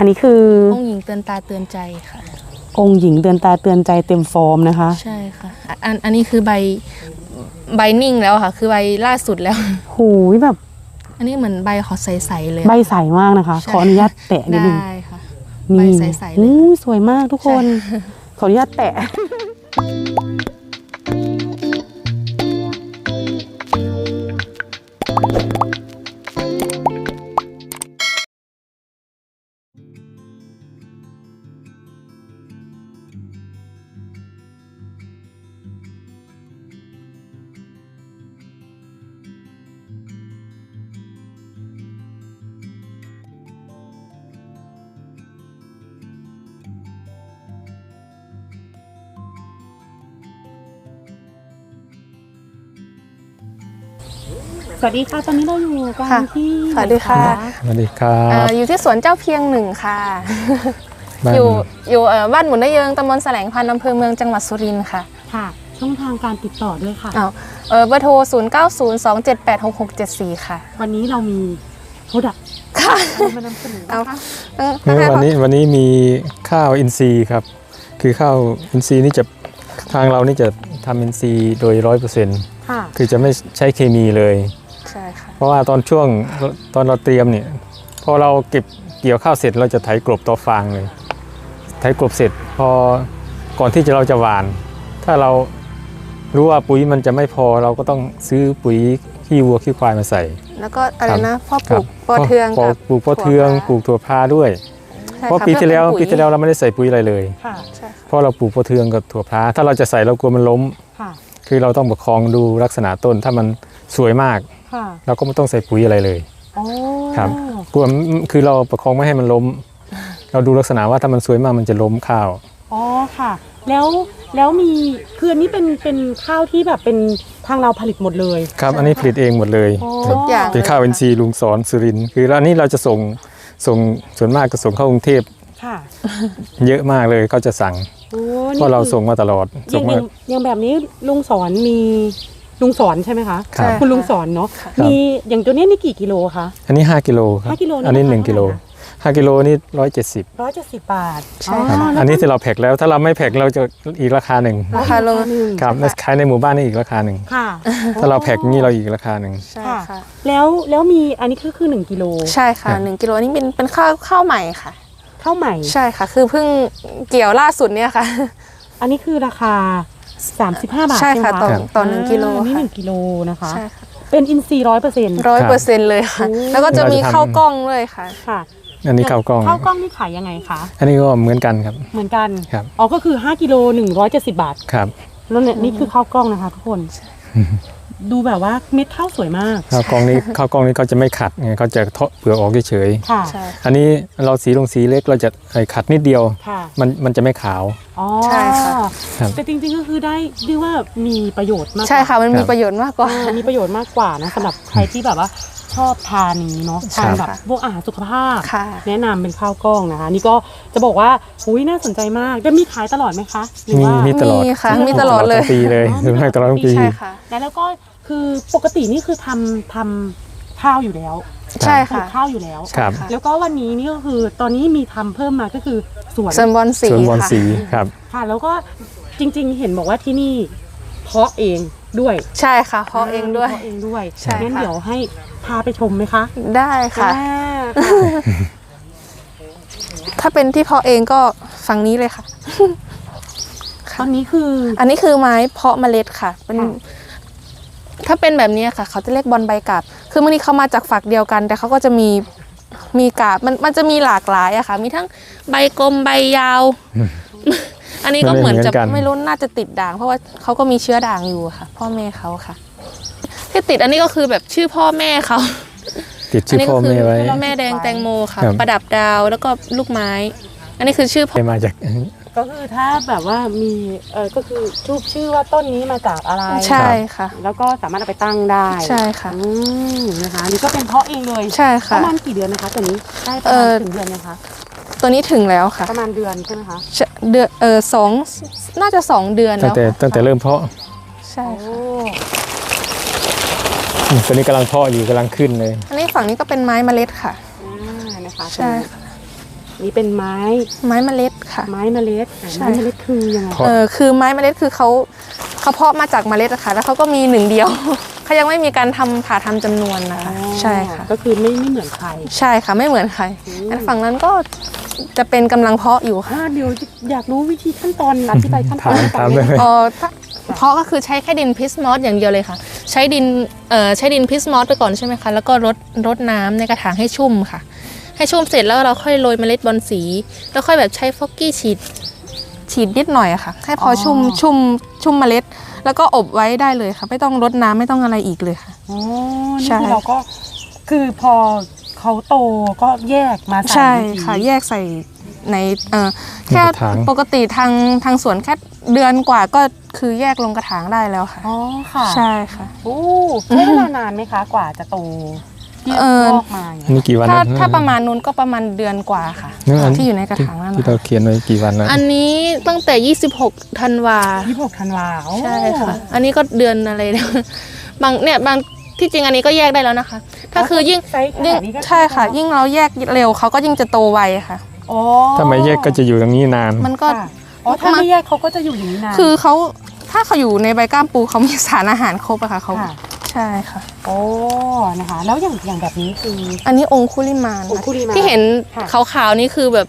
อันนี้คือองค์หญิงเตือนตาเตือนใจค่ะ องค์หญิงเตือนตาเตือนใจเต็มฟอร์มนะคะ ใช่ค่ะอะ อันอันนี้คือใบใบนิ่งแล้วค่ะ คือใบล่าสุดแล้ว หูยแบบ อันนี้เหมือนใบขอใสๆเลยใบใสมากนะคะใช่ขออนุญาตแตะนิดนึงได้ค่ะนี่ใบใสๆเลยอู้สวยมากทุกคน ขออนุญาตแตะ สวัสดีค่ะ ตอนนี้เราอยู่กันค่ะที่สวัสดีค่ะ สวัสดีครัอ่าบอยู่ที่สวนเจ้าเพียงหนึ่งค่ะ บ้านอยู่อยู่เอ่อบ้านหมุนได้เยิงตำบลแสลงพันธ์อำเภอเมืองจังหวัดสุรินทร์ค่ะค่ะ ช่องทางการติดต่อด้วยค่ะ อ้าวเออเบอร์โทร 0 9 0 2 7 8 6 6 7 4 ค่ะ วันนี้เรามีโปรดักต์ค่ะอะไรมานำเสนอเอานะคะเออเออวันนี้วันนี้มีข้าวอินทรีย์ครับ คือข้าวอินทรีย์นี่จะทางเรานี่จะทำอินทรีย์โดยร้อยเปอร์เซ็นต์ ค่ะคือจะไม่ใช้เคมีเลยใช่ค่ะเพราะว่าตอนช่วงตอนเราเตรียมเนี่ยพอเราเก็บเกี่ยวข้าวเสร็จเราจะไถกลบต่อฟางเลย ไถกลบเสร็จ พอก่อนที่จะเราจะหว่าน ถ้าเรารู้ว่าปุ๋ยมันจะไม่พอเราก็ต้องซื้อปุ๋ยขี้วัวขี้ควายมาใส่ แล้วก็อะไรนะพ่อปครัลูกปอเทืองปกับปลูกปอเทืองถั่วพาปลูกถั่วพาด้วยใช่เพราะค่ะปีที่แล้วเพื่อปีเป็นที่แล้วเราไม่ได้ใส่ปุ๋ยอะไรเลยค่ะใช่ค่ะเพราะเราปลูกปอเทืองกับถั่วพาถ้าเราจะใส่เรากลัวมันล้ม ค่ะคือเราต้องประคองดูลักษณะต้น ถ้ามันสวยมาก ค่ะเราก็ไม่ต้องใส่ปุ๋ยอะไรเลยโอ้ครับกลัวคือเราประคองไม่ให้มันล้ม เราดูลักษณะว่าถ้ามันสวยมากมันจะล้มข้าวอ๋อค่ะ แล้วแล้วมีคืออันนี้เป็นเป็นข้าวที่แบบเป็นทางเราผลิตหมดเลยครับอันนี้ผลิตเองหมดเลยโอ้ทุกอย่าง เป็นข้าวอินทรีย์ลุงสอนสุรินทร์คือแล้วอันนี้เราจะส่งส่งส่วนมากก็ส่งเข้ากรุงเทพค่ะ เยอะมากเลยเขาจะสั่ง โอ้เพราะเราส่งมาตลอดอส่ย่างงมาอย่างอย่างแบบนี้ลุงสอนมีลุงสอนใช่ไหมคะครับ คุณลุงสอนเนาะครับ มีอย่างตัวเนี้ยนี่กี่กิโลคะ อันนี้ 5กิโลครับห้ากิโลนี่อันนี้ ราคา1กิโลเท่าไหร่คะ5กิโลนี่170 ร้อยเจ็ดสิบบาทใช่ครับ แล้วอันนี้ที่เราแพ็คแล้วถ้าเราไม่แพ็คเราจะอีกราคาหนึ่งราคาลงหนึ่งครับขายในหมู่บ้านนี่อีกราคาหนึ่งค่ะถ้าเราแพ็คนี่เราอีกราคาหนึ่งใช่ค่ะค่ะแล้วแล้วมีอันนี้คือคือหนึ่งกิโล ใช่ค่ะครับหนึ่งกิโลนี่เป็นเป็นข้าวข้าวใหม่ค่ะ ข้าวใหม่ ใช่ค่ะ คือเพิ่งเกี่ยวล่าสุดเนี่ยค่ะ อันนี้คือราคา 35 บาทใช่ค่ะไหมต่อต่อหนึ่งกิโลอันนี้หค่ะนึ่งกิโลนะคะใช่ค่ะเป็นอินทรีย์ร้อยเปอร์เซ็นต์ร้อยเปอร์เซ็นต์เลยค่ะโอ้แล้วก็จะมีข้าวกล้องด้วยค่ะค่ะอันนี้ข้าวกล้องข้าวกล้องนี่ขายยังไงคะ อันนี้ก็เหมือนกันครับ เหมือนกันครับอ๋อก็คือ 5กิโล170 บาท ครับ แล้วเนี่ยนี่คือข้าวกล้องนะคะทุกคน ดูแบบว่าเม็ดข้าวสวยมาก ข้าวกล้องนี้ข้าวกล้องนี้เขาจะไม่ขัดไงเขาจะเทาะเปลือกออกเฉยค่ะ ใช่ ๆอันนี้เราสีลงสีเล็กเราจะไอ้ขัดนิดเดียว ค่ะ มันมันจะไม่ขาว อ๋อใช่ค่ะ ครับ แต่จริงๆก็คือได้เรียกว่ามีประโยชน์มากใช่ค่ะมันคมีรับประโยชน์มากกว่า เออมีประโยชน์มากกว่านะสำหรับใครที่แบบว่าชอบทานนี้เนาะใช่ทานแบบค่ะ พวกอาหารสุขภาพ ค่ะ แนะนำเป็นข้าวกล้องนะคะ นี่ก็จะบอกว่าอุ้ยน่าสนใจมากจะมีขายตลอดไหมคะหรือมีว่า มีตลอดมีค่ะมีตลอดเลย ทั้งปีเลยอ๋อส่วนมากตลอดทั้งปี ใช่ค่ะ แล้วแล้วก็ คือปกตินี่คือทำทำข้าวอยู่แล้วใช่ปลูค่ะกข้าวอยู่แล้ว ครับ แล้วก็วันนี้นี่ก็คือตอนนี้มีทำเพิ่มมาก็คือสวนเซนบอลสีส่วนบอลค่ะ สีครับ ค่ะแล้วก็จริงๆ เห็นบอกว่าที่นี่เพาะเองด้วยใช่ค่ะเพาะเองด้วย เพาะเองด้วยใช่ค่ะ งั้นเดี๋ยวให้พาไปชมไหมคะได้ค่ะ อ่าค่ะถ้าเป็นที่เพาะเองก็ฝั่งนี้เลยค่ะ ตอนนี้คือ อันนี้คือไม้เพาะเมล็ดค่ะ เป็นค่ะ ถ้าเป็นแบบนี้ค่ะ เขาจะเรียกบอลใบกาบ คือบางทีเขามาจากฝักเดียวกัน แต่เขาก็จะมีมีกาบมันมันจะมีหลากหลายอะค่ะ มีทั้งใบกลมใบยาว อันนี้ก็เหมือนจะไม่เหมือนกันไม่รู้น่าจะติดด่าง เพราะว่าเขาก็มีเชื้อด่างอยู่ค่ะ พ่อแม่เขาค่ะ ที่ติดอันนี้ก็คือแบบชื่อพ่อแม่เขาติดชื่อพ่อแม่ไว้พ่อแม่แดงแตงโมค่ะครับประดับดาวแล้วก็ลูกไม้ อันนี้คือชื่อพ่อมาจาก ก็คือถ้าแบบว่ามีเออก็คือชื่อชื่อว่าต้นนี้มาจากอะไรใช่ค่ะ แล้วก็สามารถเอาไปตั้งได้ใช่ค่ะอืมนะคะนี่ก็เป็นเพาะเองเลยใช่ปค่ะระมาณกี่เดือนนะคะตัวนี้ได้ประเอ่มาณอถึงเดือนนะคะตัวนี้ถึงแล้วค่ะ ประมาณเดือนใช่ไหมคะใช่เดือนเออสองน่าจะสองเดือนตั้แล้งวแต่ค่ะตั้งแต่เริ่มเพาะใช่โอ้ค่ะอืมตัวนี้กำลังเพาะอยู่กำลังขึ้นเลย อันนี้ฝั่งนี้ก็เป็นไม้เมล็ดค่ะอ่านะคะใช่ค่ะ นี่เป็นไม้ไม้เมล็ดค่ะ ไม้เมล็ดอะใช่ ไม้เมล็ดคือยังไงเพราะเออคือไม้เมล็ดคือเขาเขาเพาะมาจากเมล็ดอะค่ะแล้วเขาก็มีหนึ่งเดียว เขายังไม่มีการทำผ่าทำจำนวนนะคะใช่ค่ะ ก็คือไม่ไม่เหมือนใคร ใช่ค่ะไม่เหมือนใครอืม อันฝั่งนั้นก็จะเป็นกำลังเพาะอยู่ค่ะอ่าเดี๋ยวอยากรู้วิธีขั้นตอนอธิบายขั้นตอนถามให้ฟัถามงได้หไหมน่อยเออถ้าเพาะก็คือใช้แค่ดินพิสมอสอย่างเดียวเลยค่ะ ใช้ดินเอ่อใช้ดินพิสมอสไปก่อนใช่ไหมคะแล้วก็รดรดน้ำในกระถางให้ชุ่มค่ะ ให้ชุ่มเสร็จแล้วเราค่อยโรยเมล็ดบอลสี แล้วค่อยแบบใช้ฟอกกี้ฉีดฉีดนิดหน่อยอะค่ะ ให้พออชุ่มชุ่มชุ่มเมล็ด แล้วก็อบไว้ได้เลยค่ะ ไม่ต้องรดน้ำไม่ต้องอะไรอีกเลยค่ะอ๋อนี่ใช่คือเราก็คือพอเขาโตก็แยกมาใส่ใช่อีกทีค่ะ แยกใส่ในเอ่อแค่ในกระถาง ปกติทางทางสวนแค่เดือนกว่าก็คือแยกลงกระถางได้แล้วค่ะ อ๋อค่ะใช่ค่ะ โอ้ใช้เวลานานไหมคะกว่าจะโต ที่เออ งอกมาอย่างอันเงี้ยนี้กี่วันถ้านะถ้าประมาณนู้นก็ประมาณเดือนกว่าค่ะเนื้ออันที่อยู่ในกระถางนั่นที่นะเราคะเขียนไว้กี่วันนะอันนี้ตั้งแต่ 26ธันวายี่สิบหกธันวาโอ้ใช่ค่ะ อันนี้ก็เดือนอะไรเนี่ยบางเนี่ยบางที่จริงอันนี้ก็แยกได้แล้วนะคะ ถ้าคือยิ่งไซส์ขยิ่งนาดนี้ก็ใช่ค่ะ ยิ่งเราแยกเร็วเขาก็ยิ่งจะโตไวค่ะ อ๋อถ้าไม่แยกก็จะอยู่ตรงนี้นาน มันก็ ค่ะอ๋อถ้าไม่แยกเขาก็จะอยู่อย่างนี้นานคือเขาถ้าเขาอยู่ในใบกล้ามปูเขามีสารอาหารครบอะค่ะเขาค่ะ ใช่ค่ะ โอ้นะคะ แล้วอย่างอย่างแบบนี้คือ อันนี้องคุลิมานองคุลิมานที่เห็นค่ะ ขาวๆนี่คือแบบ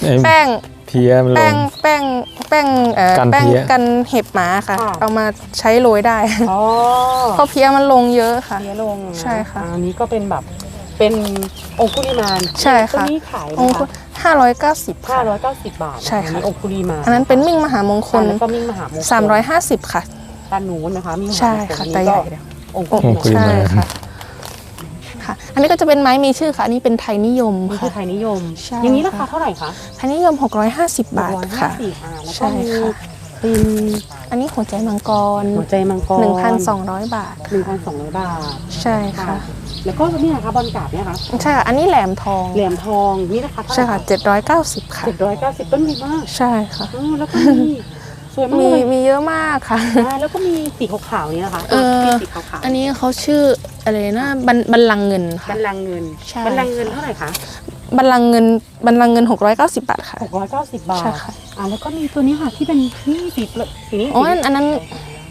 ไอ้แป้งเพี้ยมันลแป้งง แป้งแป้งเอ่อกันแป้งเพี้ย กันเห็บหมาค่ะ ค่ะ เอามาใช้โรยได้อ๋อเพราะเพี้ยมันลงเยอะค่ะเสียลงนใช่ค่ะอันนี้ก็เป็นแบบเป็นองคุลิมานใช่ค่ะ ตัวนี้ขายองนะคุคะห้าร้อยเก้าสิบ ห้าค่ะร้อยเก้าสิบบาทใช่ค่ะ อันนี้องคุลิมานอันนั้นเป็นมิ่งมหามงคลอ่าแล้วก็มิ่งมหามงคลสามร้อยห้าสิบค่ะ ด้านนู้นนะคะมิ่งมหามงคลใช่ค่ะอันแต่นี้ใหก็ญ่เดียว องคุองคุลิลิมานใช่ค่ะค่ะ อันนี้ก็จะเป็นไม้มีชื่อค่ะ อันนี้เป็นไทยนิยมนี่คือค่ะไทยนิยม ใช่ อย่างนี้ราคาค่ะเท่าไหร่คะไทยนิยม 650 บาทร้อยห้าค่ะสิบอ่าแล้วใช่ก็มีค่ะ เป็นอันนี้หัวใจมังกร หัวใจมังกร1,200 บาท หนึ่งพันสองร้อยบาทใช่ค่ะ แล้วก็นี่นะคะบอลกราบเนี่ยค่ะใช่ค่ะ อันนี้แหลมทอง แหลมทองนี่นะคะเท่าไหใช่ร่ค่ะ 790 ค่ะ เจ็ดร้อยเก้าสิบต้นใหญ่มากใช่ค่ะ อ๋อแล้วก็มี สวยมากมีเลยมีเยอะมากค่ะ อ่าแล้วก็มีสีขาวๆนี่นะคะเออที่สีขาวๆอันนี้เขาชื่ออะไรนะบันบันลังก์เงินบัค่ะนลังก์เงินใช่ บันลังก์เงินเท่าไหร่คะบันลังก์เงินบันลังก์เงิน 690 บาทค่ะหกร้อยเก้าสิบบาทใช่ค่ะ อ่าแล้วก็มีตัวนี้ค่ะที่เป็นนี่สีเปลือกสีนี้อ๋ออันอันนั้น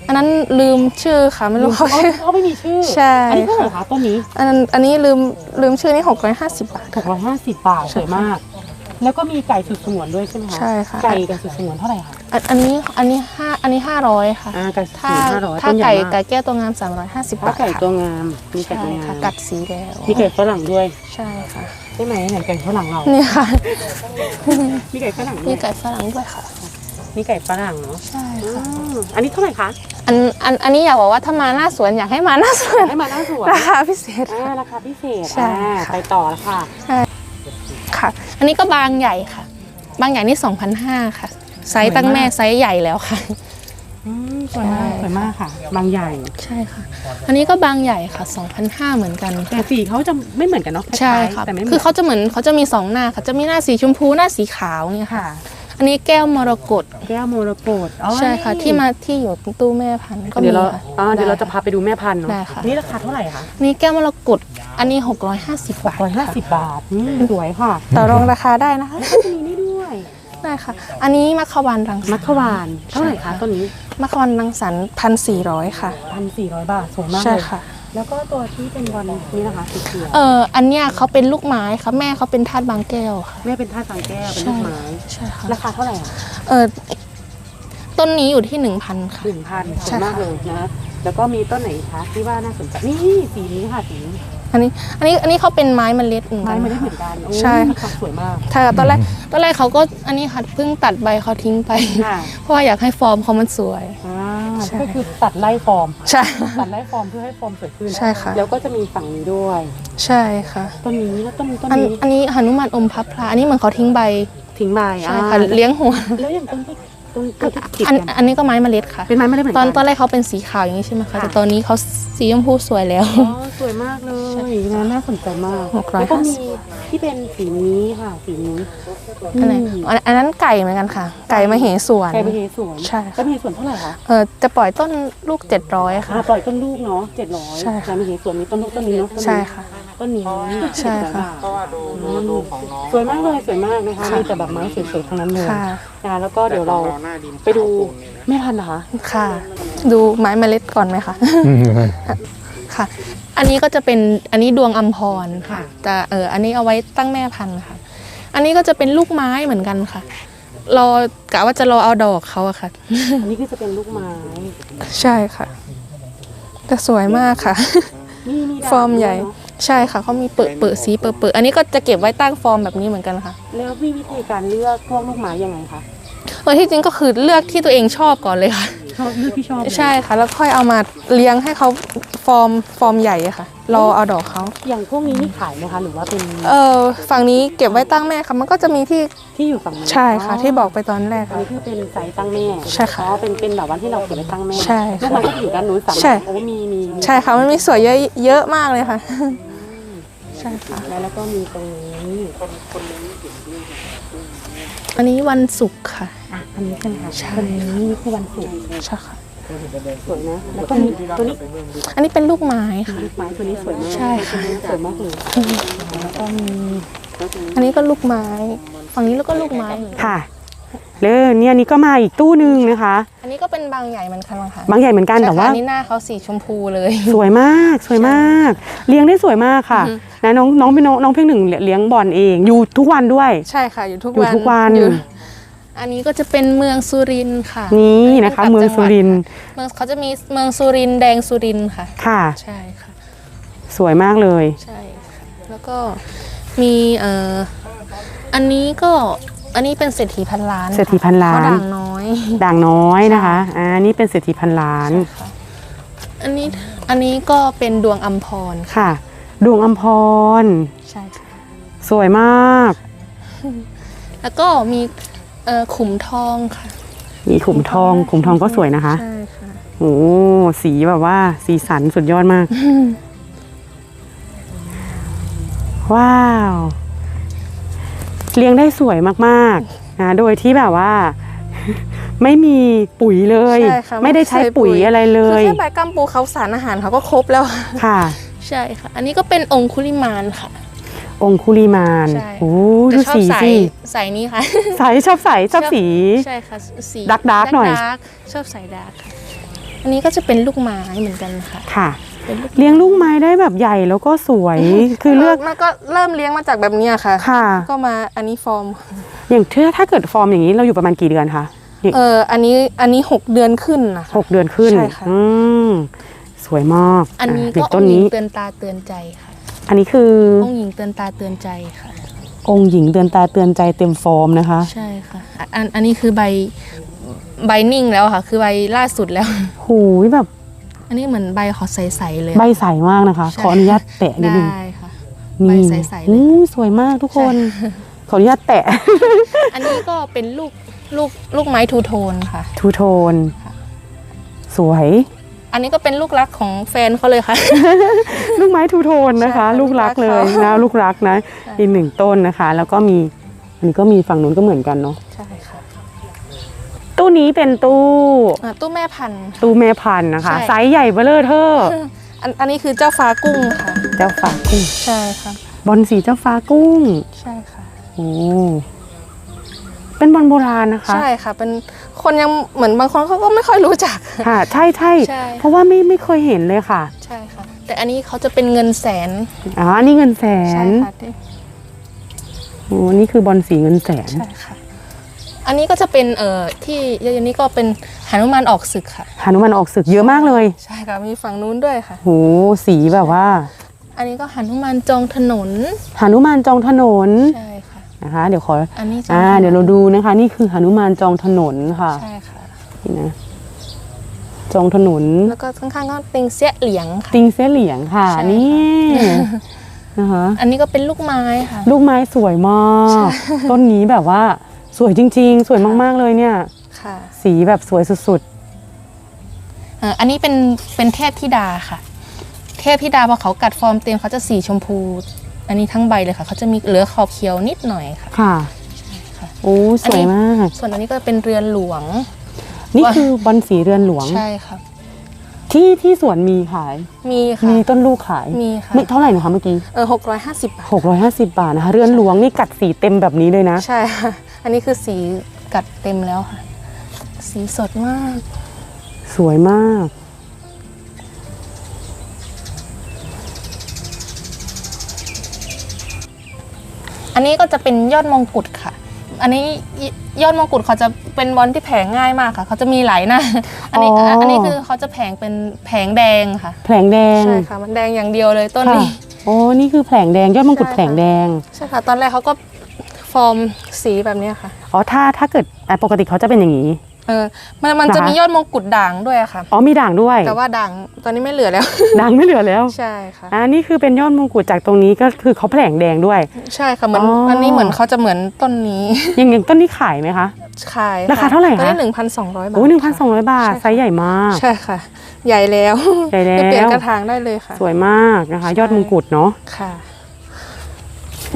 อันนั้นลืมชื่อค่ะไม่รู้เขาเขาชื่อ เขาไม่มีชื่อใช่ อันนี้เท่าไหร่คะต้นนี้ อันนั้นอันนี้ลืมลืมชื่อนี่ 650 บาทหกร้อยห้าสิบบาทสวยมาก แล้วก็มีไก่สุดสงวนด้วยใช่ไหมคะใช่ค่ะ ไก่ไก่สุดสงวนเท่าไหร่คะ อันอันนี้อันนี้ห้าอันนี้ห้าร้อยค่ะอ่าไก่สุดสถ้างวนห้าร้อยถ้าต้นใหญ่ไก่มาก ไก่แก้วตัวงาม350ถ้าบาทไก่ค่ะตัวงาม มีไก่ใช่ตัวงาค่ะมกัดสีแล้วมีไก่ฝรั่งด้วยใช่ค่ะใช่ไหมเหมือนไก่ฝรั่งเรา นี่ค่ะมีไก่ฝรั่งด้มีวยไก่ฝรั่งด้วยค่ะ มีไก่ฝรั่งเนาะใช่อืค่ะมอันนี้เท่าไหร่คะอันอันอันนี้อยากบอกว่าถ้ามาหน้าสวนอยากให้มาหน้าสวนให้มาหน้าสวนราคาพิเศษ อ่าราคาพิเศษใช่อ่าค่ะ ไปต่อแล้วค่ะ ค่ะ อันนี้ก็บางใหญ่ค่ะ บางใหญ่นี่2,500ค่ะ ไซส์ตั้งแม่ไซส์ใหญ่แล้วค่ะ อืมสวยมากใช่สวยมากค่ะ บางใหญ่ใช่ค่ะ อันนี้ก็บางใหญ่ค่ะ2,500เหมือนกันแต่สีเขาจะไม่เหมือนกันเนาะใช่ล้ายๆค่ะ แต่ไม่เหมืคืออนเขาจะเหมือนเขาจะมีสองหน้าค่ะ จะมีหน้าสีชมพูหน้าสีขาวเนี่ยค่ะ ค่ะ อันนี้แก้วมรกตแก้วโมรกตอ๋อใช่ค่ะ ที่มาที่อยู่ตู้แม่พันธุ์ก็มีเดี๋ยวเราค่ะ อ่าเดี๋ยวเราไจะพาไปดูแม่พันธุ์เนาะได้ค่ะ นี่ราคาเท่าไหร่คะนี่แก้วมรกต อันนี้ 650 บาทร้อยห้าสิบบาทอืมสวยค่ะต่อรองราคาได้นะคะแล้วก็จะมีนี่ด้วยได้ค่ะ อันนี้มัคควานรังสรมัรคค์ควานเท่าไหร่คะใช่ค่ะต้นนี้มัคควานรังสรรค์พันสี่ร้อยค่ะ พันสี่ร้อยบาทสวยมากใช่เลยค่ะ แล้วก็ตัวที่เป็นวันนี้นะคะสีเขียวเอออันเนี้ยเขาเป็นลูกไม้ค่ะ แม่เขาเป็นทาสบางแก้วค่ะ แม่เป็นท่าสังแก้วเป็นลูกไม้ใช่ค่ะ ราคาเท่าไหร่อะ เออต้นนี้อยู่ที่หนึ่งพันค่ะ หนึ่งพันสใช่วยค่ะ มากเลยนะ แล้วก็มีต้นไหนคะที่ว่าน่าสนใจนี่สีนี้ค่ะสีนี้ อันนี้อันนี้อันนี้เขาเป็นไม้เมล็ดเหมือนไม้กัน ไม่ได้ค่ะเหมือนกันโอ้ใช่ มีความสวยมากใช่ค่ะตอนแรกตอนแรกเขาก็อันนี้ค่ะเพิ่งตัดใบเขาทิ้งไป ค่ะเพราะว่าอยากให้ฟอร์มเขามันสวย อ่าใช่ ก็คือตัดไล่ฟอร์ม ใช่ ตัดไล่ฟอร์มเพื่อให้ฟอร์มสวยขึ้นใช่ค่ะ แล้วก็จะมีฝั่งนี้ด้วยใช่ค่ะต้นนี้แล้วต้นต้นอันนี้อันนี้หนุมานอมพับพลาอันนี้เหมือนเขาทิ้งใบทิ้งใบใช่อ่าค่ะเลี้ยงหัวแล้วอย่างต้นที่ต้นต้นที่ติดอันกันอันนี้ก็ไม้เมล็ดค่ะ เป็นไม้ไม่ได้เหมือนตกั อนตอนแรกเขาเป็นสีขาวอย่างนี้ใช่ไหมคะค่ะ แต่ตอนนี้เขาสีชมพูสวยแล้ว อ๋อ สวยมากเลยนะน่าสนใจมากหกร้อยแล้วก็ห้ามีสิบที่เป็นสีนี้ค่ะ สีนี้อันไหนมอันอันนั้นไก่เหมือนกันค่ะ ไก่มาเหสวน ไก่ไปเฮสวนใช่ค่ะ ไก่ไปเฮสวนเท่าไหร่คะเออจะปล่อยต้นลูก 700 ค่ะ อ่าปล่อยต้นลูกเนาะเจ็ดร้อยใช่ค่ะ ไก่ไปเฮสวนมีต้นลูกต้นนี้เนาะต้นนี้ใช่ค่ะอต้นนี้ใช่ค่ะ เพราะว่าดูดูดูของน้องสวยมากเลยสวยมากนะคะมีแต่แบบไม้สวยๆทั้งนั้นเลยค่ะ นะคะแล้วก็เดี๋ยวเราแต่ของหน้าดินไปดูขาวปูนนี่นะแม่พันธุ์นะคะ ค่ะ ดูไม้เมล็ดก่อนไหมคะ ค่ะ อันนี้ก็จะเป็นอันนี้ดวงอัมพรค่ะแต่เอออันนี้เอาไว้ตั้งแม่พันธุ์ค่ะ อันนี้ก็จะเป็นลูกไม้เหมือนกันค่ะ รอกะว่าจะรอเอาดอกเขาอะค่ะ อันนี้คือจะเป็นลูกไม้ ใช่ค่ะ แต่สวยมากค่ะ นี่มีดาวฟอร์มใหญ่ด้วยเนอะใช่ค่ะเขามีเปิดเปิดสีเปิดเปิดอันนี้ก็จะเก็บไว้ตั้งฟอร์มแบบนี้เหมือนกันค่ะ แล้วมีวิธีการเลือกพวกลูกไม้ยังไงคะ เออที่จริงก็คือเลือกที่ตัวเองชอบก่อนเลยค่ะ ชอบเลือกที่ชอบเลยใช่ค่ะ แล้วค่อยเอามาเลี้ยงให้เขาฟอร์มฟอร์มใหญ่อะค่ะ รอเอาดอกเขาอย่างพวกนี้นี่ขายไหมคะ หรือว่าเป็นเออฝั่งนี้เก็บไว้ตั้งแม่ค่ะ มันก็จะมีที่ที่อยู่ฝั่งนี้ใช่ค่ะ ที่บอกไปตอนแรกอันค่ะ นี้คือเป็นไซส์ตั้งแม่ใช่ค่ะอ๋อเป็นเป็นแบบว่าที่เราเก็บไว้ตั้งแม่ใช่ค่ะลูกไม้ก็จะอยู่ด้านนู้นฝั่งใช่ โอ้มีมีมีใช่ค่ะมันมีสวยเยอะเยอะมากเลยค่ะ ใช่ค่ะ แล้วแล้วก็มีตรงนี้อันนี้วันศุกร์ค่ะ อะอันนี้เป็นค่ะใช่วันนี้คือวันศุกร์ใช่ค่ะสวยนะแล้วก็มีตัวนี้อันนี้เป็นลูกไม้ค่ะลูกไม้ตัวนี้สวยมากใช่ค่ะตัวนี้สวยมากเลยแล้วก็มีอันนี้ก็ลูกไม้ฝั่งนี้แล้วก็ลูกไม้เหมือนกันค่ะเลยเนี่ยอันนี้ก็มาอีกตู้หนึ่งนะคะ อันนี้ก็เป็นบางใหญ่เหมือนกันค่ะบางใหญ่เหมือนกันใช่แต่ค่ะว่าอันนี้หน้าเขาสีชมพูเลย สวยมากสวยมาก เลี้ยงได้สวยมากค่ะอือฮึนะน้องน้องเป็นน้องน้องเพียงหนึ่งเลี้ยงบอลเองอยู่ทุกวันด้วย ใช่ค่ะอยู่ทุกอยู่วันทุกวัน อยู่อันนี้ก็จะเป็นเมืองสุรินทร์ค่ะนี่นะคะป็เมืองต่าสุรินทร์จังหวัดค่ะเมืองเขาจะมีเมืองสุรินทร์แดงสุรินทร์ค่ะ ค่ะ ใช่ค่ะ สวยมากเลยใช่ค่ะแล้วก็มีเอ่ออันนี้ก็อันนี้เป็นเศรษฐีพันล้านเศรษฐีพันล้านเขาด่างน้อยด่างน้อยนะคะอ่านี่เป็นเศรษฐีพันล้านค่ะอันนี้อันนี้ก็เป็นดวงอัมพรค่ะค่ะดวงอัมพรใช่ค่ะสวยมาก แล้วก็มี เอ่อขุมทองค่ะ มีขุมทอง ขุมทองก็สวยนะคะ ใช่ค่ะ โอ้สีแบบว่า สีสันสุดยอดมาก ว้าว เลี้ยงได้สวยมากๆนะโดยที่แบบว่า ไม่มีปุ๋ยเลย ใช่ค่ะไม่ได้ใช้ปุ๋ยอะไรเลคือยแค่ใบกัมปูเขาสารอาหารเขาก็ครบแล้ว ค่ะ ใช่ค่ะ อันนี้ก็เป็นองคุลิมานค่ะ องคุลีมานใช่ โอ้แต่ดูชอบสีใส่สิใส่นี้ค่ะ ใสชอบใสชอบสี ใช่ค่ะสีดาร์กดาร์กหน่อย ดาร์กชอบใส่ดาร์กค่ะอันนี้ก็จะเป็นลูกไม้เหมือนกันค่ะค่ะ เป็นลูกเลี้ยงลูกไม้ได้แบบใหญ่แล้วก็สวย คือเลือกมันก็เริ่มเลี้ยงมาจากแบบเนี้ยค่ะ ค่ะ ก็มาอันนี้ฟอร์ม อย่างถ้าถ้าเกิดฟอร์มอย่างนี้เราอยู่ประมาณกี่เดือนคะเอออันนี้อันนี้หกเดือนขึ้นนะคะ หกเดือนขึ้นใช่ค่ะ อืมสวยมากอันนี้ะก็ย่างอต้งนค์หญินี้งเตือนตาเตือนใจค่ะ อันนี้คือองค์หญิงเตือนตาเตือนใจค่ะ องค์หญิงเตือนตาเตือนใจเต็มฟอร์มนะคะ ใช่ค่ะอะ อันอันนี้คือใบใบนิ่งแล้วค่ะ คือใบล่าสุดแล้วหูยแบบ อันนี้เหมือนใบขอใสๆเลยใบใสมากนะคะใช่ขออนุญาตแตะนิดนึงได้ค่ะนี่ใบใสๆเลยอู้สวยมากทุกคน ขออนุญาตแตะ อันนี้ก็เป็นลูกลูกลูกไม้ทูโทนค่ะ ทูโทน สวย อันนี้ก็เป็นลูกรักของแฟนเขาเลยค่ะ ลูกไม้ทูโทนนะคะ ใช่ค่ะลูกรักเลยลูกรักนะเขาลูกรักนะอีกหนึ่งต้นนะคะ แล้วก็มีอันนี้ก็มีฝั่งนู้นก็เหมือนกันเนาะใช่ค่ะตู้นี้เป็นตู้อะตู้แม่พันธุ์ค่ะตู้แม่พันธุ์นะคะใช่ ไซส์ใหญ่เบ้อเลอเทอร์อันอันนี้คือเจ้าฟ้ากุ้งค่ะ เจ้าฟ้ากุ้งใช่ค่ะ บอลสีเจ้าฟ้ากุ้งใช่ค่ะ โอ้เป็นบอลโบราณนะคะ ใช่ค่ะเป็น คนยังเหมือนบางคนเขาก็ไม่ค่อยรู้จัก ค่ะ ใช่ใช่ใช่ เพราะว่าไม่ไม่เคยเห็นเลยค่ะใช่ค่ะ แต่อันนี้เขาจะเป็นเงินแสนอ๋อนี่เงินแสใช่นค่ะที่โอ้นี่คือบอลสีเงินแสนใช่ค่ะ อันนี้ก็จะเป็นเอ่อที่อันนี้ก็เป็นหนุมานออกศึกค่ะ หานุมานออกศึกเยอะมากเลยใช่ค่ะมีฝั่งนู้นด้วยค่ะ โหสีแบบว่าอันนี้ก็หนุมานจองถนน หานุมานจองถนน ใช่ค่ะ นะคะ เดี๋ยวขออันนี้จงอ่าถนนเดี๋ยวเราดูนะคะ นี่คือหานุมานจองถนนค่ะใช่ค่ะนี่นะจองถนนแล้วก็ข้างๆก็ติงเสียเหลียงค่ะติงเส้เหลียงค่ะใช่ค่ะนี่นะคะอันนี้ก็เป็นลูกไม้ค่ะ ลูกไม้สวยมากต้นนี้แบบว่าสวยจริง ๆ สวยมากๆเลยเนี่ยค่ะ สีแบบสวยสุดเอ่ออันนี้เป็นเป็นเทพธิดาค่ะ เทพธิดาพอเขากัดฟอร์มเต็มเขาจะสีชมพู อันนี้ทั้งใบเลยค่ะเขาจะมีเหลือขอบเขียวนิดหน่อยค่ะๆค่ะค่ะโอ้สวยมาก ส่วนอันนี้ก็เป็นเรือนหลวง นี่คือบอลสีเรือนหลวงใช่ค่ะที่ที่สวนมีขาย มีค่ะ มีต้นลูกขาย มีค่ะไม่เท่าไหร่นะคะเมื่อกี้ เออหกร้อยห้าสิบบาท650บาทนะคะ เรือนหลวงนี่กัดสีเต็มแบบนี้เลยนะ ใช่ค่ะ อันนี้คือสีกัดเต็มแล้วค่ะ สีสดมาก สวยมาก อันนี้ก็จะเป็นยอดมงกุฎค่ะ อันนี้ยยอดมงกุฎเขาจะเป็นบอลที่แผงง่ายมากค่ะ เขาจะมีหลายหน้า อันนี้อ๋ออั อันนี้คือเขาจะแผงเป็นแผงแดงค่ะ แผลงแดงใช่ค่ะ มันแดงอย่างเดียวเลยต้นค่ะนี้ โอ้นี่คือแผลงแดงยอดมงกุฎใช่ค่ะ แผลงแดงใช่ค่ะ ตอนแรกเขาก็ฟอร์มสีแบบเนี้ยค่ะ อ๋อถ้าถ้าเกิดอะปกติเขาจะเป็นอย่างนี้ เออมันมันเหรอจะคะ มียอดมงกุฎด่างด้วยอะค่ะ อ๋อมีด่างด้วย แต่ว่าด่างตอนนี้ไม่เหลือแล้ว ด่างไม่เหลือแล้วใช่ค่ะ อ่านี่คือเป็นยอดมงกุฎจากตรงนี้ก็คือเขาแผลงแดงด้วย ใช่ค่ะเหมือนอ๋ออั อันนี้เหมือนเขาจะเหมือนต้นนี้ อย่างอย่างต้นนี้ขายไหมคะ ขายราคาเท่าไหร่คะตัวนี้หนึ่งพันสองร้อยบาทโอ้หนึ่งพันสองร้อยบาทใช่ค่ะไซส์ใหญ่มาก ใช่ค่ะ ใหญ่แล้วใหญ่แล้ว จะเปลี่ยนกระถางได้เลยค่ะ สวยมากนะคะ ยอดมงกุฎเนาะ ค่ะ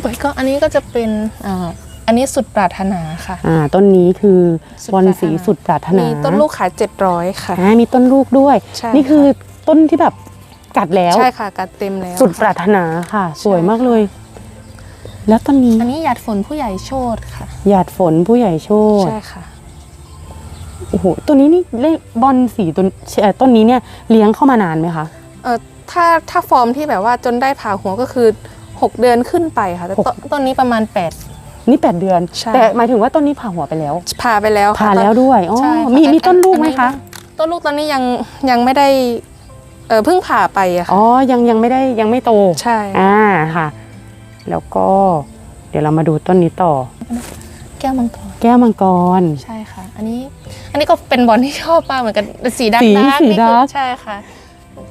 แล้วก็อันนี้ก็จะเป็นอ่า อันนี้สุดปรารถนาค่ะ อ่าต้นนี้คือสุดบอลปรารถนาสีสุดปรารถนามีมีต้นลูกขายเจ็ดร้อยค่ะอ่ามีต้นลูกด้วยใช่นี่คือต้นที่แบบกัดแล้ว ใช่ค่ะกัดเต็มแล้ว สุดปรารถนาค่ะ สวยมากเลย แล้วต้นนี้อันนี้หยาดฝนผู้ใหญ่โชดค่ะ หยาดฝนผู้ใหญ่โชตใช่ค่ะโอ้โหตัวนี้นี่เล่บอลสีต้นเอ่อต้นนี้เนี่ยเลี้ยงเข้ามานานไหมคะเออถ้าถ้าฟอร์มที่แบบว่าจนได้ผ่าหัวก็คือ 6 เดือนขึ้นไปค่ะแต่หกต้นต้นนี้ประมาณ นี่ 8 เดือน ใช่ แต่หมายถึงว่าต้นนี้ผ่าหัวไปแล้ว8ผ่าไปแล้วค่ะผ่าแล้วด้วยอ๋อใช่ค่ะมีแต่มีต้นลูกไหมอัคะต้นลูกตอนนี้ยังยังไม่ได้เออเพิ่งผ่าไปอะค่ะอ๋อยังยังไม่ได้ยังไม่โตใช่ อ่าค่ะ แล้วก็ เดี๋ยวเรามาดูต้นนี้ต่อ แก้วมังกรแก้วมังกร ใช่ค่ะ อันนี้ อันนี้ก็เป็นบอลที่ชอบมากเหมือนกันสีดักสีดักสีนี่คือดาร์กใช่ค่ะ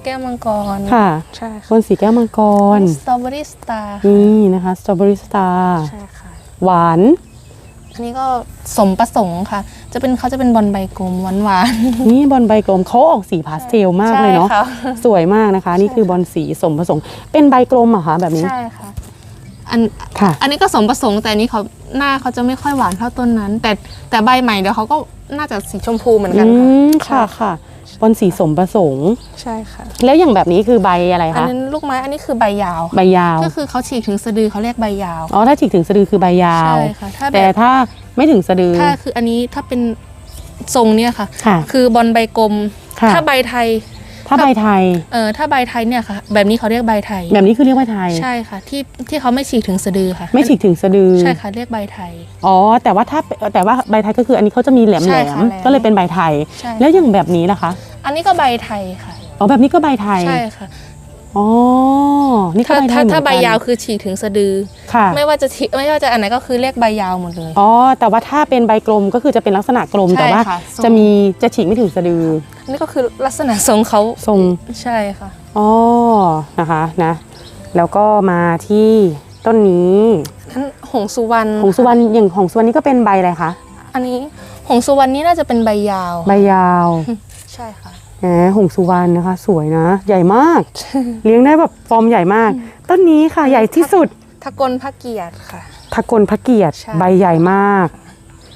แก้วมังกรค่ะใช่บค่ะนสีแก้วมังกร สตรอเบอรี่สตาร์นี่นะคะสตรอเบอรี่สตาร์ใช่ค่ะ หวาน อันนี้ก็สมประสงค์ค่ะ จะเป็นเขาจะเป็นบอลใบกลมหวานหวานนี่บอลใบกลมเขาออกสีพาสเทลๆมากเลยเนาะใช่ค่สวยมากนะคะ นี่คือบอลสีสมผสมเป็นใบกลมเหรอะคะแบบนี้ใช่ค่ะอันค่ะ อันนี้ก็สมประสงค์แต่อันนี้เขาหน้าเขาจะไม่ค่อยหวานเท่าต้นนั้น แต่แต่ใบใหม่เดี๋ยวเขาก็น่าจะสีชมพูเหมือนอืกันค่ะมค่ะค่ะ บอลสีสมประสงค์ ใช่ค่ะ แล้วอย่างแบบนี้คือใบอะไรอันคะนั้นลูกไม้อันนี้คือใบยาวใบยาวก็คือเขาฉีกถึงสะดือเขาเรียกใบยาวอ๋อถ้าฉีกถึงสะดือคือใบยาว ใช่ค่ะถ้าแบแต่บถ้าไม่ถึงสะดือ ถ้าคืออันนี้ถ้าเป็นทรงเนี่ยค่ะ ค่ะคือบอลใบกลม ค่ะ ถ้าใบไทย ถ้าใบไทย เออถ้าใบไทยเนี่ยค่ะ แบบนี้เขาเรียกใบไทย แบบนี้คือเรียกว่าไทย ใช่ค่ะ ที่ที่เขาไม่ฉีกถึงสะดือค่ะ ไม่ฉีกถึงสะดือ ใช่ค่ะเรียกใบไทย อ๋อ แต่ว่าถ้าแต่ว่าใบไทยก็คืออันนี้เขาจะมีแหลมใช่แหลค่ะมแหลมก็เลยเป็นใบไทยใช่แล้วอย่างแบบนี้นะคะ อันนี้ก็ใบไทยค่ะ อ๋อแบบนี้ก็ใบไทย ใช่ค่ะ อ๋อ นี่ก็ถ้าใบไทถ้ายเหมือนถ้าใบกันยาวคือฉีกถึงสะดือ ค่ะไม่ว่าจะฉีกไม่ว่าจะอันไหนก็คือเรียกใบยาวหมดเลย อ๋อ แต่ว่าถ้าเป็นใบกลมก็คือจะเป็นลักษณะกลม ใช่แต่ว่าค่ะทรง จะมีจะฉีกไม่ถึงสะดืออันนี่ก็คือลักษณะทรงเขาทรง ใช่ค่ะ อ๋อ นะคะนะ แล้วก็มาที่ต้นนี้อันหงสุวรรณของสุวรรณอย่างของสุวรรณนี่ก็เป็นใบอะไรคะ อันนี้หงสุวรรณนี่น่าจะเป็นใบยาว ใบยาว ใช่ค่ะ แหมหงสุวรรณนะคะ สวยนะ ใหญ่มาก เลี้ยงได้แบบฟอร์มใหญ่มาก ต้นนี้ค่ะ ใหญ่ที่สุดทะกลพระเกียรติค่ะทะกลพระเกียรติ ใช่ ใบใหญ่มาก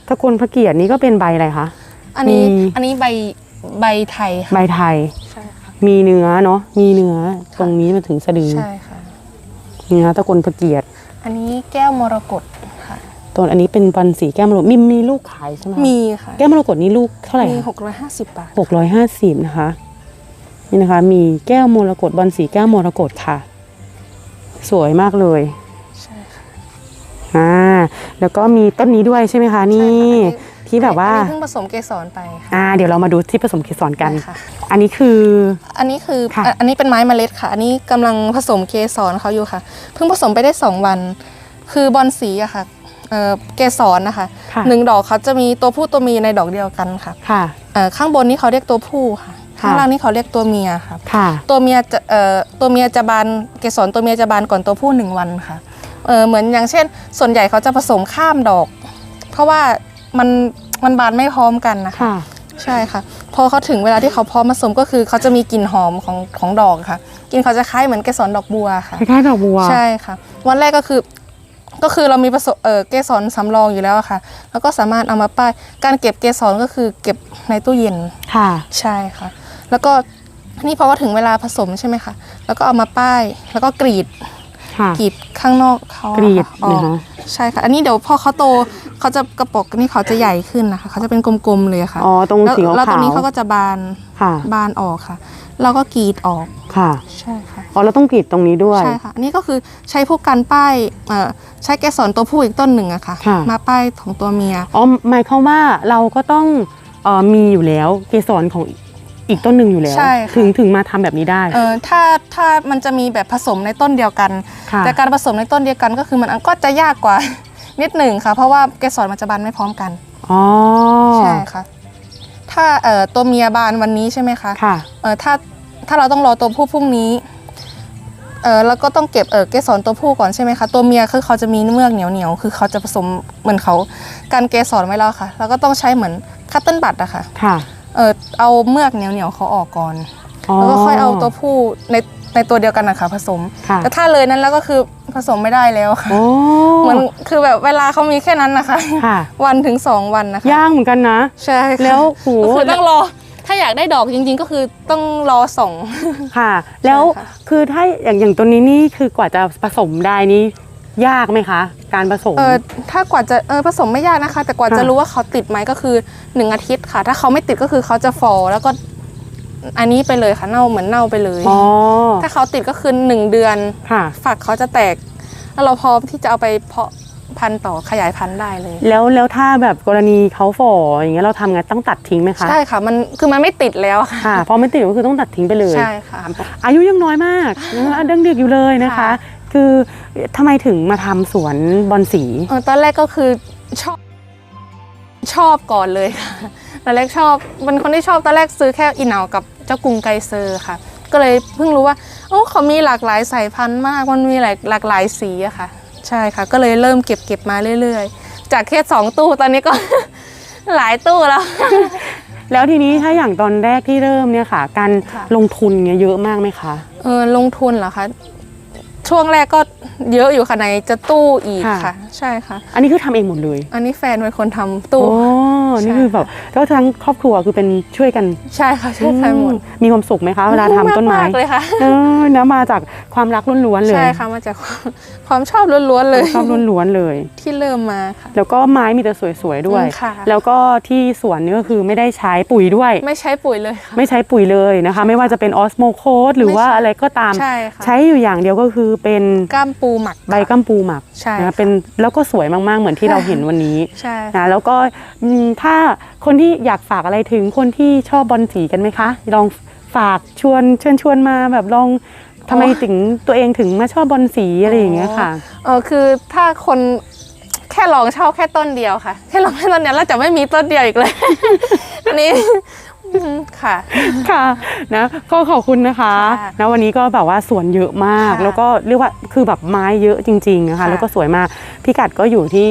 ทะกลพระเกียรตินี่ก็เป็นใบอะไรคะ อันนี้มี อันนี้ใบใบไทยใบค่ะไทย ใช่ค่ะ มีเนื้อเนาะ มีเนื้อ ตรงนี้มาถึงสะดือใช่ค่ะ เนื้อตะกลพระเกียรติ อันนี้แก้วมรกตค่ะ ต้น อันนี้เป็นบอลสีแก้วมรกตมีมีลูกขายใช่ไหมคะมีค่ะแก้วมรกตนี่ลูกเท่าไหร่มีคะหกร้อยห้าสิบบาทหกร้อยห้าสิบนะคะนี่นะคะ มีแก้วมรกตบอลสีแก้วมรกตค่ะ สวยมากเลยใช่ค่ะอ่าแล้วก็มีต้นนี้ด้วยใช่ไหมคะนี่ใช่ค่ะที่แบบว่าอันนี้เพิ่งผสมเกสรไปค่ะอ่าเดี๋ยวเรามาดูที่ผสมเกสรกัน ได้ค่ะ อันนี้คือ อันนี้คือค่ะ อะอันนี้เป็นไม้เมล็ดค่ะ อันนี้กำลังผสมเกสรเขาอยู่ค่ะ เพิ่งผสมไปได้สองวัน คือบอลสีอะค่ะ เอ่อเกสรนะคะค่ะ หนึ่งดอกเขาจะมีตัวผู้ตัวเมียในดอกเดียวกันค่ะค่ะ เอ่อข้างบนนี้เขาเรียกตัวผู้ค่ะค่ะ ข้างล่างนี่เขาเรียกตัวเมียค่ะ ค่ะ ตัวเมียจะเอ่อตัวเมียจะบานเกสรตัวเมียจะบานก่อนตัวผู้หนึ่งวันค่ะเออเหมือนอย่างเช่น ส่วนใหญ่เขาจะผสมข้ามดอก เพราะว่ามันมันบานไม่พร้อมกันนะคะ ค่ะ ใช่ค่ะ พอเขาถึงเวลาที่เขาพร้อมผสมก็คือเขาจะมีกลิ่นหอมของของดอกค่ะกลิ่นเขาจะคล้ายเหมือนเกสรดอกบัวค่ะ คล้ายๆดอกบัว ใช่ค่ะ วันแรกก็คือ ก็คือเรามีผสมเออเกสรสำรองอยู่แล้วอะค่ะ แล้วก็สามารถเอามาป้าย การเก็บเกสรก็คือเก็บในตู้เย็นค่ะ ใช่ค่ะ แล้วก็นี่เพราะว่าถึงเวลาผสมใช่ไหมคะแล้วก็เอามาป้าย แล้วก็กรีดค่ะ กรีดข้างนอกเขาอะกรีดค่ะออกนะคะ ใช่ค่ะ อันนี้เดี๋ยวพอเขาโตเขาจะกระปกนี่เขาจะใหญ่ขึ้นนะคะเขาจะเป็นกลมๆเลยค่ะอ๋อ ตรงแล้วสีขาวแล้วตรงนี้เขาก็จะบานค่ะ บานออกค่ะแล้วก็กรีดออกค่ะ ใช่ค่ะ อ๋อเราต้องกรีดตรงนี้ด้วย ใช่ค่ะ อันนี้ก็คือใช้พวกการป้ายเอ่อใช้เกสรตัวผู้อีกต้นหนึ่งอะค่ะค่ะ มาป้ายของตัวเมีย อ๋อหมายความว่าเราก็ต้องเอ่อมีอยู่แล้วเกสรของอีกต้นหนึ่งอยู่แล้วใช่ค่ะถึงถึงมาทำแบบนี้ได้ เออถ้าถ้ามันจะมีแบบผสมในต้นเดียวกันค่ะแต่การผสมในต้นเดียวกันก็คือมันก็จะยากกว่านิดหนึ่งค่ะ เพราะว่าเกสรมันจะบานไม่พร้อมกัน อ๋อ ใช่ค่ะ ถ้าเอ่อตัวเมียบานวันนี้ใช่ไหมคะ ค่ะ เอ่อถ้าถ้าเราต้องรอตัวผู้พรุ่งนี้ เออแล้วก็ต้องเก็บเออเกสรตัวผู้ก่อนใช่ไหมคะตัวเมียคือเขาจะมีเมือกเหนียวเหนียวๆคือเขาจะผสมเหมือนเขากันเกสรไว้แล้วค่ะ แล้วก็ต้องใช้เหมือนคัตเติ้ลบัตอะค่ะค่ะเออเอาเมือกเหนียวเหนียวๆเขาออกก่อนแล้วก็ค่อยเอาตัวผู้ในในตัวเดียวกันนะคะผสมค่ะแต่ถ้าเลยนั้นแล้วก็คือผสมไม่ได้แล้วค่ะโอ้เหมือนคือแบบเวลาเขามีแค่นั้นนะคะค่ะวันถึงสองวันนะคะยากเหมือนกันนะ ใช่ค่ะแล้วโหก็คือต้องรอ ถ้าอยากได้ดอกจริงๆ ก็คือต้องรอส่ง ค่ะ แล้วใช่ค่ะ คือถ้าอย่างอย่างตัวนี้นี่คือกว่าจะผสมได้นี่ยากไหมคะ การผสม เออถ้ากว่าจะเออผสมไม่ยากนะคะ แต่กว่าค่ะจะรู้ว่าเขาติดไหมก็คือหนึ่งอาทิตย์ค่ะ ถ้าเขาไม่ติดก็คือเขาจะฟอแล้วก็อันนี้ไปเลยค่ะเน่าเหมือนเน่าไปเลย อ๋อถ้าเขาติดก็คือหนึ่งเดือน ค่ะ ฝักเขาจะแตกแล้วเราพร้อมที่จะเอาไปเพาะ พันธุ์ต่อขยายพันธุ์ได้เลย แล้วแล้วถ้าแบบกรณีเขาฝ่ออย่างเงี้ยเราทำไงต้องตัดทิ้งไหมคะใช่ค่ะมันคือมันไม่ติดแล้วค่ะค่ะพอไม่ติดก็คือต้องตัดทิ้งไปเลย ใช่ค่ะ อายุยังน้อยมากนะคะดังเด็กอยู่เลยนะคะ ค่ะ คือทำไมถึงมาทำสวนบอนสี เออตอนแรกก็คือชอบชอบก่อนเลยค่ะตอนแรกชอบเป็นคนที่ชอบตอนแรกซื้อแค่อีเหนากับเจ้ากรุงไกเซอร์ค่ะ ก็เลยเพิ่งรู้ว่าโอ้เขามีหลากหลายสายพันธุ์มากมันมีหลายหลากหลายสีอะค่ะ ใช่ค่ะ ก็เลยเริ่มเก็บเก็บมาเรื่อยๆ จากแค่สองตู้ตอนนี้ก็ หลายตู้แล้ว แล้วทีนี้ถ้าอย่างตอนแรกที่เริ่มเนี่ยค่ะ การค่ะ ลงทุนเนี่ยเยอะมากไหมคะ เออลงทุนเหรอคะช่วงแรกก็เยอะอยู่ค่ะในจะตู้อีกค่ะ ค่ะ ใช่ค่ะ อันนี้คือทำเองหมดเลยอันนี้แฟนเป็นคนทำตู้ โอ้ นี่คือแบบแล้วทั้งครอบครัวคือเป็นช่วยกันใช่ค่ะช่วยใครหมดอืมีความสุขไหมคะเวลาทำต้นไม้ากๆเลยค่ะเออนะมาจากความรักล้วนๆเลยใช่ค่ะมาจากความความชอบล้วนๆเลยชอบล้วนๆเลย ที่เริ่มมาค่ะแล้วก็ไม้มีแต่สวยๆด้วยอืมค่ะแล้วก็ที่สวนนี่ก็คือไม่ได้ใช้ปุ๋ยด้วย ไม่ใช้ปุ๋ยเลยค่ะไม่ใช้ปุ๋ยเลยนะคะ ไม่ว่าจะเป็นออสโมโคสหรือว่าไม่ใช่อะไรก็ตามใช่ค่ะใช้อยู่อย่างเดียวก็คือเป็นก้ามปูหมักใบกัมปูหมักใช่นะค่ะเป็นแล้วก็สวยมากๆเหมือนที่เราเห็นวันนี้ใช่ค่ะนะแล้วก็อืมถ้าคนที่อยากฝากอะไรถึงคนที่ชอบบอลสีกันไหมคะ ลองฝากชวนเชิญชวนมาแบบลองทำไมถึงตัวเองถึงมาชอบบอลสีอะไรอย่างเงี้ยค่ะเออคือถ้าคนแค่ลองเช่าแค่ต้นเดียวค่ะ แค่ลองแค่ต้นเดียวแล้วจะไม่มีต้นเดียวอีกเลย อันนี้อืม ค่ะ ค่ะนะก็ขอบคุณนะคะค่ะนะวันนี้ก็แบบว่าสวนเยอะมาก ค่ะแล้วก็เรียกว่าคือแบบไม้เยอะจริงๆนะคะ ค่ะ แล้วก็สวยมากพิกัดก็อยู่ที่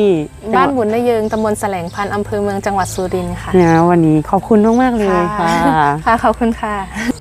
บ้านบุญนเยิงตำบลแสลงพันธุ์อำเภอเมืองจังหวัดสุรินทร์ค่ะนะวันนี้ขอบคุณมากๆเลยค่ะ ค่ะ ขอบคุณค่ะ